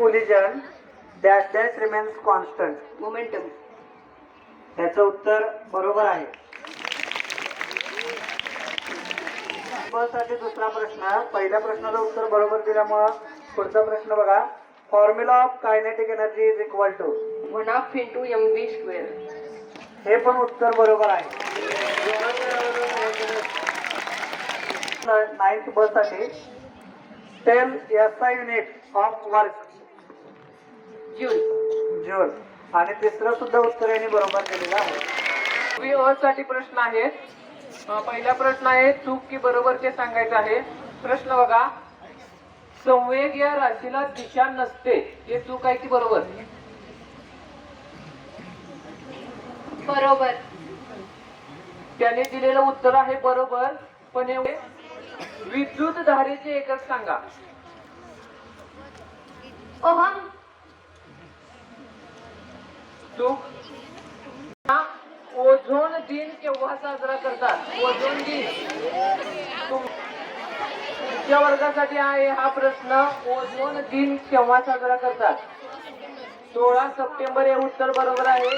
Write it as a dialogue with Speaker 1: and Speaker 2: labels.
Speaker 1: collision dash dash remains constant.
Speaker 2: Momentum
Speaker 1: त्याचं उत्तर बरोबर आहे. ब साठी दुसरा प्रश्न. पहिल्या प्रश्नाचं उत्तर बरोबर दिल्यामुळं पुढचा प्रश्न बघा. Formula of kinetic energy is equal to
Speaker 2: one half into M V square
Speaker 1: हे पण उत्तर बरोबर आहे. नाईन्थ ब साठी tell S I unit of work
Speaker 2: joule
Speaker 1: joule आणि तिसरं सुद्धा उत्तर यांनी बरोबर दिलेलं आहे.
Speaker 3: वी अ साठी प्रश्न आहे अ, पहिला प्रश्न आहे चूक की बरोबर ते सांगायचं आहे. प्रश्न बघा. संवेग या राशीला दिशा नसते. हे चूक आहे की बरोबर?
Speaker 2: बरोबर.
Speaker 3: त्याने दिलेलं उत्तर आहे बरोबर. पण हे विद्युत धारेचे एकक सांगा. चूक ओझोन दिन केव्हा साजरा करतात? ओझोन दिन. तुम- तुमच्या वर्गासाठी आहे हा प्रश्न. ओझोन दिन केव्हा साजरा करतात? सोळा सप्टेंबर हे उत्तर बरोबर आहे.